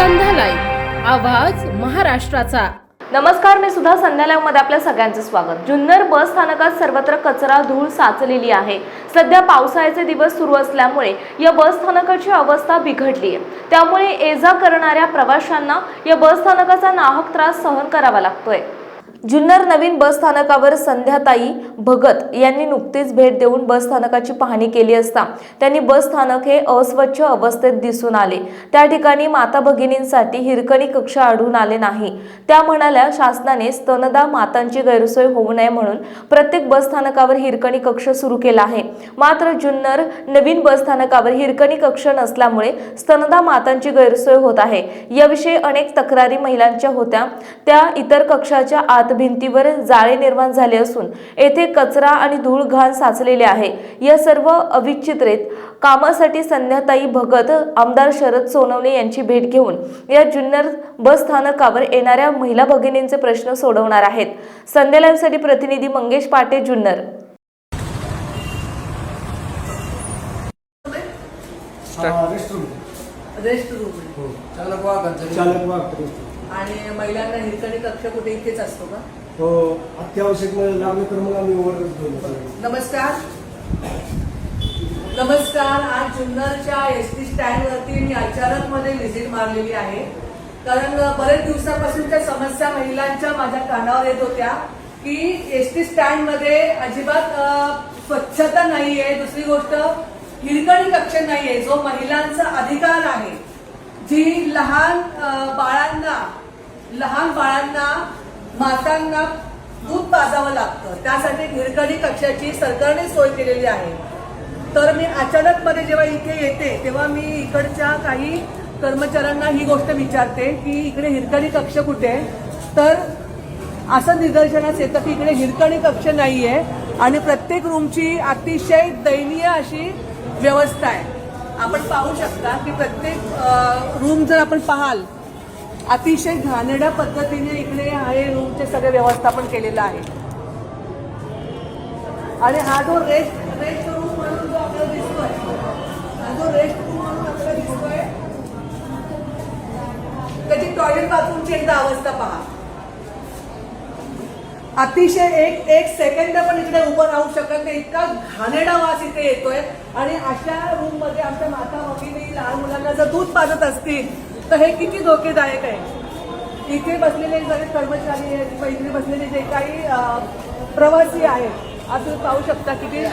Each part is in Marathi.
संध्या आवाज महाराष्ट्राचा. नमस्कार मी सुद्धा मध्ये आपल्या सगळ्यांचं स्वागत. जुन्नर बस स्थानकात सर्वत्र कचरा धूळ साचलेली आहे. सध्या पावसाळ्याचे दिवस सुरू असल्यामुळे या बस स्थानकाची अवस्था बिघडली आहे त्यामुळे ये जा करणाऱ्या प्रवाशांना या बस स्थानकाचा नाहक त्रास सहन करावा लागतोय. जुन्नर नवीन बस स्थानकावर संध्याताई भगत यांनी नुकतीच भेट देऊन बस स्थानकाची पाहणी केली असता त्यांनी बस स्थानक हे अस्वच्छ अवस्थेत दिसून आले. त्या ठिकाणी माता भगिनींसाठी हिरकणी कक्ष आढळून आले नाही. त्या म्हणाल्या शासनाने स्तनदा मातांची गैरसोय होऊ नये म्हणून प्रत्येक बस स्थानकावर हिरकणी कक्ष सुरू केला आहे. मात्र जुन्नर नवीन बस स्थानकावर हिरकणी कक्ष नसल्यामुळे स्तनदा मातांची गैरसोय होत आहे. याविषयी अनेक तक्रारी महिलांच्या होत्या. त्या इतर कक्षाच्या आत भिंतीवर जाळे निर्माण झाले असून येथे कचरा आणि धूळ घाण साचलेले आहे. या सर्व अविचित्रेत कामासाठी संध्याताई भगत आमदार शरद सोनवणे यांची भेट घेऊन या जुन्नर बस स्थानकावर येणाऱ्या महिला भगिनींचे प्रश्न सोडवणार आहेत. संध्या लाईव्हसाठी प्रतिनिधी Mangesh Pate Junnar. Rest room rest room. हो. चालक वाहकांचं चालक रूम आणि महिलांना हिरकणी कक्ष कुठे इथेच असतो का? हो अत्यावश्यक लागलं तर मग आम्ही वरच घेऊन. नमस्कार. नमस्कार. आज जुन्नरच्या एस टी स्टँडवरती मी अचानक मध्ये व्हिजिट मारलेली आहे. कारण बरेच दिवसापासूनच्या समस्या महिलांच्या माझ्या कानावर येत होत्या की एस टी स्टँडमध्ये अजिबात स्वच्छता नाहीये. दुसरी गोष्ट हिरकणी कक्ष नाहीये. जो महिलांचा अधिकार आहे जी लहान बाळांना लहान बाळांना मातांना दूध पाजावं लागतं. त्यासाठी हिरकणी कक्षाची सरकारने सोय केलेली आहे. तर मी अचानक मध्ये जेव्हा इथे येते तेव्हा मी इकडच्या काही कर्मचाऱ्यांना ही गोष्ट विचारते की इकडे हिरकणी कक्ष कुठे आहे? तर असं निदर्शनास येतं की इकडे हिरकणी कक्ष नाही आहे आणि प्रत्येक रूमची अतिशय दयनीय अशी व्यवस्था आहे. आपण पाहू शकता की प्रत्येक रूम जर आपण पाहाल अतिशय घाणेड्या पद्धतीने इकडे हे रूमचे सगळे व्यवस्थापन केलेलं आहे. आणि हा जो रेस्ट रेस्ट रूम म्हणून जो आपल्याला दिसतोय हा जो रेस्ट रूम म्हणून आपल्याला दिसतोय त्याची टॉयलेट बाथरूमची एकदा अवस्था पहा. अतिशय एक एक सेकंड पण इकडे उभं राहू शकत नाही इतका घाणेडा वास इथे येतोय. आणि अशा रूममध्ये आमच्या माता भगिनी लहान मुलांना जर दूध पाजत असतील तर हे किती धोकेदायक आहे? इथे बसलेले सगळे कर्मचारी आहेत किंवा इथे बसलेले जे काही प्रवासी आहेत असं तुम्ही पाहू शकता की ते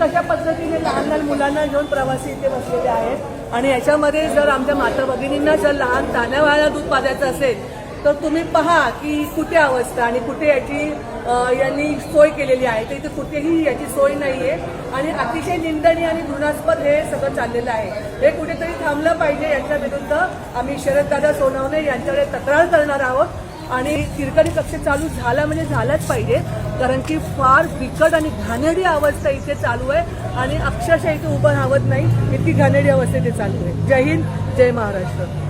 तशा पद्धतीने लहान लहान मुलांना घेऊन प्रवासी इथे बसलेले आहेत. आणि याच्यामध्ये जर आमच्या माता भगिनींना जर लहान तान्या दूध पाजायचं असेल तर तुम्ही पहा की कुठे अवस्था आणि कुठे याची यांनी सोय केलेली आहे. तर इथे कुठेही याची सोय नाही आहे आणि अतिशय निंदनीय आणि घृणास्पद हे सगळं चाललेलं आहे. हे कुठेतरी थांबलं पाहिजे याच्या विरुद्ध आम्ही शरददादा सोनवणे यांच्याकडे तक्रार करणार आहोत. आणि तिरकणी कक्ष चालू झाला म्हणजे झालाच पाहिजे. कारण की फार बिकट आणि घाणेरडी अवस्था इथे चालू आहे. आणि अक्षरशः इथे उभं राहत नाही. इतकी घाणेरडी अवस्था इथे चालू आहे. जय हिंद जय महाराष्ट्र.